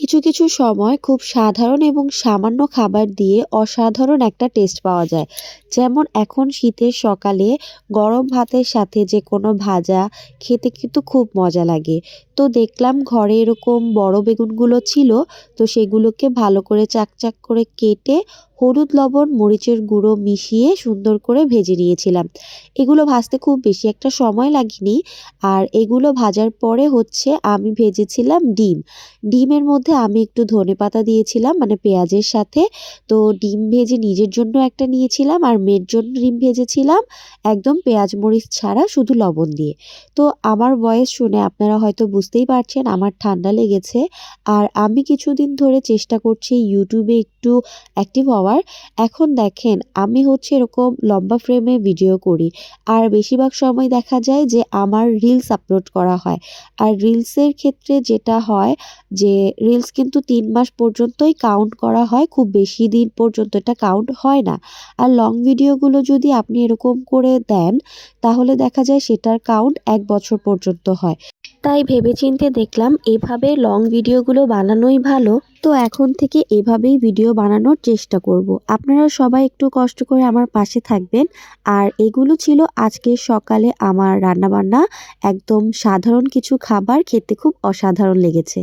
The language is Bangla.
কিছু কিছু সময় খুব সাধারণ এবং সামান্য খাবার দিয়ে অসাধারণ একটা টেস্ট পাওয়া যায়। যেমন এখন শীতের সকালে গরম ভাতের সাথে যে কোনো ভাজা খেতে কিন্তু খুব মজা লাগে। তো দেখলাম ঘরে এরকম বড় বেগুনগুলো ছিল, তো সেগুলোকে ভালো করে চাকচাক করে কেটে হলুদ লবণ, মরিচের গুঁড়ো মিশিয়ে সুন্দর করে ভেজে নিয়েছিলাম। এগুলো ভাজতে খুব বেশি একটা সময় লাগেনি আর এগুলো ভাজার পরে হচ্ছে আমি ভেজেছিলাম ডিম। ডিমের মধ্যে আমি একটু ধনেপাতা দিয়েছিলাম মানে পেঁয়াজের সাথে। তো ডিম ভেজে নিজের জন্য একটা নিয়েছিলাম আর মেয়ের জন্য ডিম ভেজেছিলাম, একদম পেঁয়াজ মরিচ ছাড়া শুধু লবণ দিয়ে। তো আমার বয়স শুনে আপনারা হয়তো বুঝতেই পারছেন আমার ঠান্ডা লেগেছে। আর আমি কিছুদিন ধরে চেষ্টা করছি ইউটিউবে একটু অ্যাক্টিভ হওয়ার। এখন দেখেন, আমি হচ্ছে এরকম লম্বা ফ্রেমে ভিডিও করি। আর বেশিরভাগ সময় দেখা যায় যে আমার রিলস আপলোড করা হয়। আর রিলসের ক্ষেত্রে যেটা হয় যে রিলস কিন্তু তিন মাস পর্যন্তই কাউন্ট করা হয়, খুব বেশি দিন পর্যন্ত এটা কাউন্ট হয় না। আর লং ভিডিওগুলো যদি আপনি এরকম করে দেন, তাহলে দেখা যায় সেটার কাউন্ট এক বছর পর্যন্ত হয়। তাই ভেবেচিন্তে দেখলাম এভাবে লং ভিডিওগুলো বানানোই ভালো। তো এখন থেকে এভাবেই ভিডিও বানানোর চেষ্টা করব। আপনারা সবাই একটু কষ্ট করে আমার পাশে থাকবেন। আর এগুলো ছিল আজকে সকালে আমার রান্নাবান্না। একদম সাধারণ কিছু খাবার খেতে খুব অসাধারণ লেগেছে।